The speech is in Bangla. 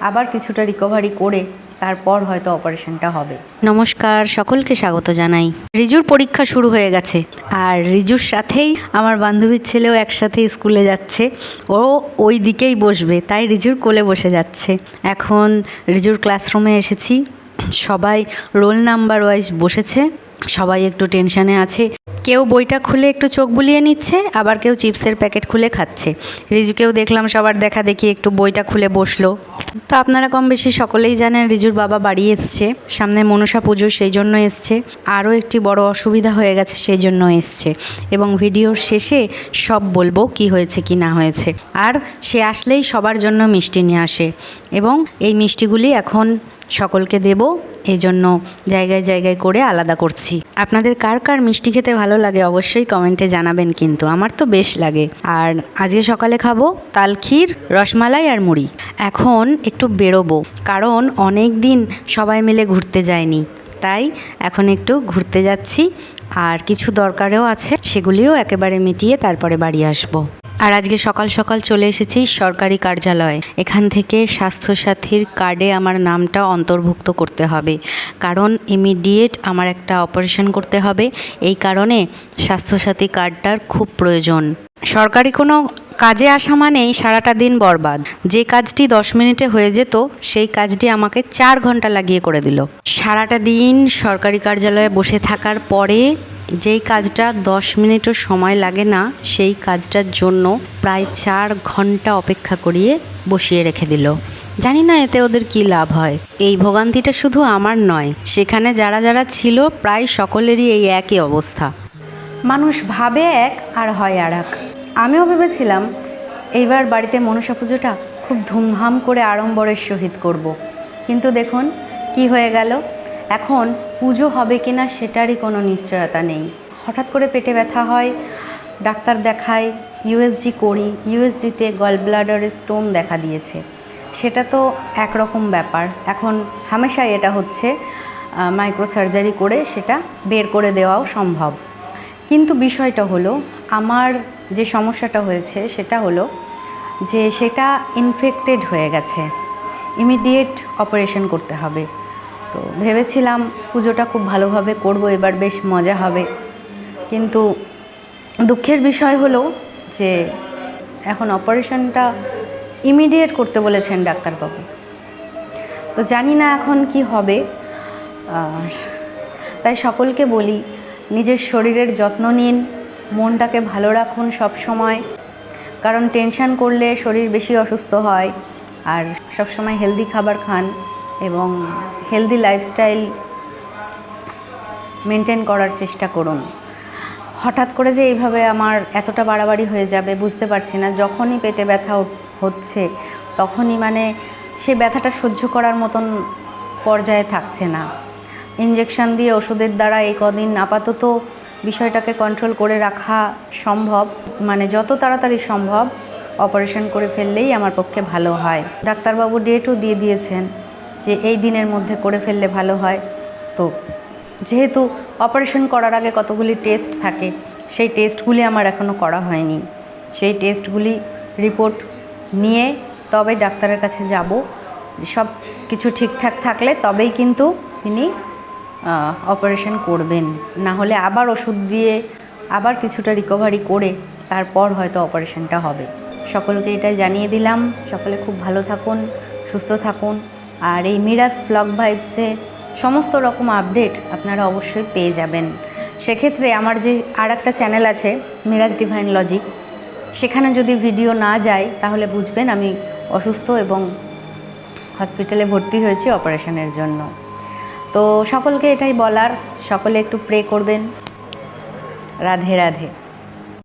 আবার কিছুটা রিকভারি করে তারপর হয়তো অপারেশনটা হবে। নমস্কার, সকলকে স্বাগত জানাই। রিজুর পরীক্ষা শুরু হয়ে গেছে। আর রিজুর সাথেই আমার বান্ধবীর ছেলেও একসাথে স্কুলে যাচ্ছে। ও ওই দিকেই বসবে, তাই রিজুর কোলে বসে যাচ্ছে। এখন রিজুর ক্লাসরুমে এসেছি। সবাই রোল নাম্বার ওয়াইজ বসেছে। সবাই একটু টেনশানে আছে। কেউ বইটা খুলে একটু চোখ বুলিয়ে নিচ্ছে, আবার কেউ চিপসের প্যাকেট খুলে খাচ্ছে। রিজুকেও দেখলাম সবার দেখা দেখি একটু বইটা খুলে বসল। তো আপনারা কম বেশি সকলেই জানেন রিজুর বাবা বাড়ি এসছে, সামনে মনসা পুজো সেই জন্য এসছে। আরও একটি বড় অসুবিধা হয়ে গেছে সেই জন্য এসছে। এবং ভিডিওর শেষে সব বলব কি হয়েছে, কি না হয়েছে। আর সে আসলেই সবার জন্য মিষ্টি নিয়ে আসে। এবং এই মিষ্টিগুলি এখন সকলকে দেব। এই জন্য জায়গায় জায়গায় করে আলাদা করছি। আপনাদের কার কার মিষ্টি খেতে ভালো লাগে অবশ্যই কমেন্টে জানাবেন কিন্তু। আমার তো বেশ লাগে। আর আজকে সকালে খাব তালক্ষীর রসমালাই আর মুড়ি। এখন একটু বেরোবো। কারণ অনেক দিন সবাই মিলে ঘুরতে যায়নি। তাই এখন একটু ঘুরতে যাচ্ছি। আর কিছু দরকারেও আছে, সেগুলিও একেবারে মিটিয়ে তারপরে বাড়ি আসব। আর আজকে সকাল সকাল চলে এসেছি সরকারি কার্যালয়ে। এখান থেকে স্বাস্থ্যসাথীর কার্ডে আমার নামটা অন্তর্ভুক্ত করতে হবে। কারণ ইমিডিয়েট আমার একটা অপারেশন করতে হবে। এই কারণে স্বাস্থ্যসাথী কার্ডটার খুব প্রয়োজন। সরকারি কোনো কাজে আসা মানেই সারাটা দিন বরবাদ। যে কাজটি দশ মিনিটে হয়ে যেত, সেই কাজটি আমাকে চার ঘণ্টা লাগিয়ে করে দিল। সারাটা দিন সরকারি কার্যালয়ে বসে থাকার পরে যেই কাজটা দশ মিনিটও সময় লাগে না, সেই কাজটার জন্য প্রায় চার ঘণ্টা অপেক্ষা করিয়ে বসিয়ে রেখে দিল। জানি না এতে ওদের কি লাভ হয়। এই ভোগান্তিটা শুধু আমার নয়, সেখানে যারা যারা ছিল প্রায় সকলেরই এই একই অবস্থা। মানুষ ভাবে এক আর হয় আর এক। আমিও ভেবেছিলাম, এইবার বাড়িতে মনসা পুজোটা খুব ধুমধাম করে আড়ম্বরের সহিত করব। কিন্তু দেখুন, কি হয়ে গেল? এখন পুজো হবে কিনা সেটারই কোনো নিশ্চয়তা নেই। হঠাৎ করে পেটে ব্যথা হয়, ডাক্তার দেখায় ইউএসজি করি ইউএসজিতে গল ব্লাডারের স্টোন দেখা দিয়েছে। সেটা তো একরকম ব্যাপার। এখন হামেশাই এটা হচ্ছে মাইক্রো সার্জারি করে সেটা বের করে দেওয়াও সম্ভব। কিন্তু বিষয়টা হলো, আমার যে সমস্যাটা হয়েছে সেটা হলো যে সেটা ইনফেক্টেড হয়ে গেছে। ইমিডিয়েট অপারেশন করতে হবে। তো ভেবেছিলাম পুজোটা খুব ভালোভাবে করব, এবার বেশ মজা হবে। কিন্তু দুঃখের বিষয় হলো যে এখন অপারেশনটা ইমিডিয়েট করতে বলেছেন ডাক্তারবাবু। তো জানি না এখন কি হবে। আর তাই সকলকে বলি, নিজের শরীরের যত্ন নিন, মনটাকে ভালো রাখুন সব সময়। কারণ টেনশন করলে শরীর বেশি অসুস্থ হয়, আর সব সময় হেলদি খাবার খান। এবং হেলদি লাইফস্টাইল মেনটেন করার চেষ্টা করুন। হঠাৎ করে যে এইভাবে আমার এতটা বাড়াবাড়ি হয়ে যাবে, বুঝতে পারছি না। যখনই পেটে ব্যথা হচ্ছে, তখনই মানে সে ব্যথাটা সহ্য করার মতন পর্যায়ে থাকছে না। ইঞ্জেকশন দিয়ে ওষুধের দ্বারা এই কদিন আপাতত বিষয়টাকে কন্ট্রোল করে রাখা সম্ভব। মানে যত তাড়াতাড়ি সম্ভব অপারেশন করে ফেললেই আমার পক্ষে ভালো হয়। ডাক্তারবাবু ডেটও দিয়ে দিয়েছেন। যে এই দিনের মধ্যে করে ফেললে ভালো হয়। তো যেহেতু অপারেশন করার আগে কতগুলি টেস্ট থাকে, সেই টেস্টগুলি আমার এখনও করা হয়নি। সেই টেস্টগুলি রিপোর্ট নিয়ে তবে ডাক্তারের কাছে যাব। সব কিছু ঠিকঠাক থাকলে তবেই কিন্তু তিনি অপারেশন করবেন। না হলে আবার ওষুধ দিয়ে আবার কিছুটা রিকভারি করে তারপর হয়তো অপারেশনটা হবে। সকলকে এটাই জানিয়ে দিলাম। সকলে খুব ভালো থাকুন, সুস্থ থাকুন। আর এই মিরাজ ব্লগ ভাইবসে সমস্ত রকম আপডেট আপনারা অবশ্যই পেয়ে যাবেন। সেক্ষেত্রে আমার যে আর একটা চ্যানেল আছে, মিরাজ ডিভাইন লজিক সেখানে যদি ভিডিও না যায়, তাহলে বুঝবেন আমি অসুস্থ এবং হসপিটালে ভর্তি হয়েছি অপারেশনের জন্য। তো সকলকে এটাই বলার, সকলে একটু প্রে করবেন। রাধে রাধে।